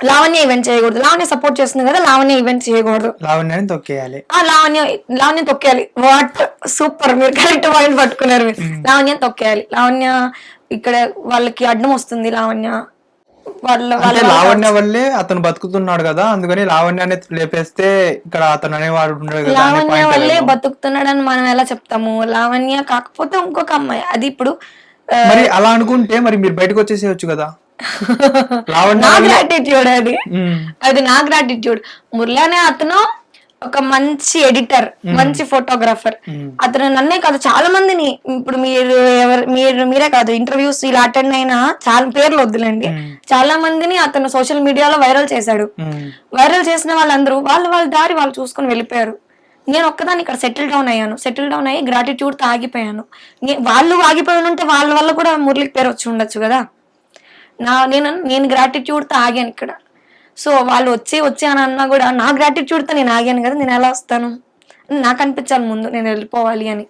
Lavanya event చేయకూడదు. Lavanya support చేస్తుంది కదా లావణ్య ఈవెంట్ చేయకూడదు. లావణ్యాన్ని తొక్కేయాలి. ఆ లావణ్య లావణ్య తొక్కేయాలి. వాట్ సూపర్ మీరు కరెక్ట్ పాయింట్ పట్టుకున్నారు. మీరు లావణ్య తొక్కేయాలి. లావణ్య ఇక్కడ వాళ్ళకి అడ్డం వస్తుంది లావణ్య. వాళ్ళ అంటే లావణ్య వల్లే అతను బతుకుతున్నాడు కదా అందుకని లావణ్యాన్ని లేపేస్తే ఇక్కడ అతను అనేవాడు ఉండడు కదా అనే లావణ్య వల్లే బతుకుతున్నాడని మనం ఎలా చెప్తాము? లావణ్య కాకపోతే ఇంకొక అమ్మాయి. అది ఇప్పుడు ఆ, మరి అలా అనుకుంటే మరి మీరు బయటకు వచ్చేసేయచ్చు కదా. నా గ్రాటిట్యూడ్ అది. అది నా గ్రాటిట్యూడ్ మురళి అనే అతను ఒక మంచి ఎడిటర్ మంచి ఫోటోగ్రాఫర్ అతను నన్నే కాదు చాలా మందిని. ఇప్పుడు మీరు ఎవరు మీరు మీరే కాదు ఇంటర్వ్యూస్ ఇలా అటెండ్ అయినా చాలా పేర్లు వద్దులేండి. చాలా మందిని అతను సోషల్ మీడియాలో వైరల్ చేశాడు. వైరల్ చేసిన వాళ్ళందరూ వాళ్ళు వాళ్ళ దారి వాళ్ళు చూసుకొని వెళ్ళిపోయారు. నేను ఒక్కదాన్ని ఇక్కడ సెటిల్ డౌన్ అయ్యాను. సెటిల్ డౌన్ అయ్యి గ్రాటిట్యూడ్తో ఆగిపోయాను. వాళ్ళు ఆగిపోయి ఉంటే వాళ్ళ వల్ల కూడా మురళికి పేరు వచ్చి ఉండొచ్చు కదా. నా నేను నేను గ్రాటిట్యూడ్తో ఆగాను ఇక్కడ. సో వాళ్ళు వచ్చి వచ్చి అని అన్నా కూడా నా గ్రాటిట్యూడ్తో నేను ఆగాను కదా నేను ఎలా వస్తాను? నాకు అనిపించాలి ముందు నేను వెళ్ళిపోవాలి అని.